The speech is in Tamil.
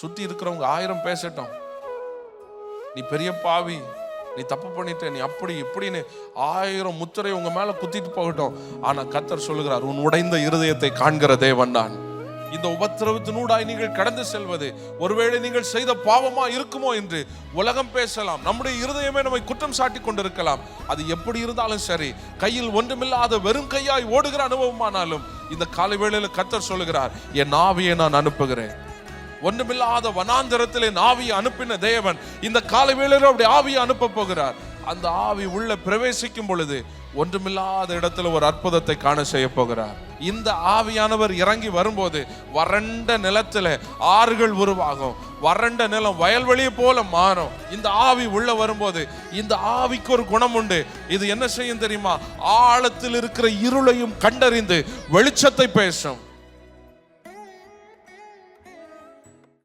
சுத்தி இருக்கிறவங்க ஆயிரம் பேசட்டும். நீ பெரிய பாவி நீ தப்பு பண்ணிட்ட நீ அப்படி இப்படின்னு ஆயிரம் முத்திரை உங்க மேல குத்திட்டு போகட்டும். ஆனா கத்தர் சொல்லுகிறார் உன் உடைந்த இருதயத்தை காண்கிற தேவன் நான். இந்த உபத்திரவத்தினூடாய் நீங்கள் கடந்து செல்வது ஒருவேளை நீங்கள் செய்த பாவமா இருக்குமோ என்று உலகம் பேசலாம். நம்முடைய இருதயமே நம்மை குற்றம் சாட்டி கொண்டிருக்கலாம். அது எப்படி இருந்தாலும் சரி கையில் ஒன்றுமில்லாத வெறும் கையாய் ஓடுகிற அனுபவமானாலும் இந்த காலை வேளையில கத்தர் சொல்லுகிறார் என் ஆவியை நான் அனுப்புகிறேன். ஒன்றுமில்லாத வனாந்தரத்திலே என் ஆவியை அனுப்பின தேவன் இந்த காலை வேளையில் அப்படி ஆவியை அனுப்ப போகிறார். அந்த ஆவி உள்ள பிரவேசிக்கும் பொழுது ஒன்றுமில்லாத இடத்துல ஒரு அற்புதத்தை காண செய்ய போகிறார். இந்த ஆவியானவர் இறங்கி வரும்போது வறண்ட நிலத்துல ஆறுகள் உருவாகும். வறண்ட நிலம் வயல்வெளியை போல மாறும். இந்த ஆவி உள்ள வரும்போது இந்த ஆவிக்கு ஒரு குணம் உண்டு. இது என்ன செய்யும் தெரியுமா? ஆழத்தில் இருக்கிற இருளையும் கண்டறிந்து வெளிச்சத்தை பேசும்.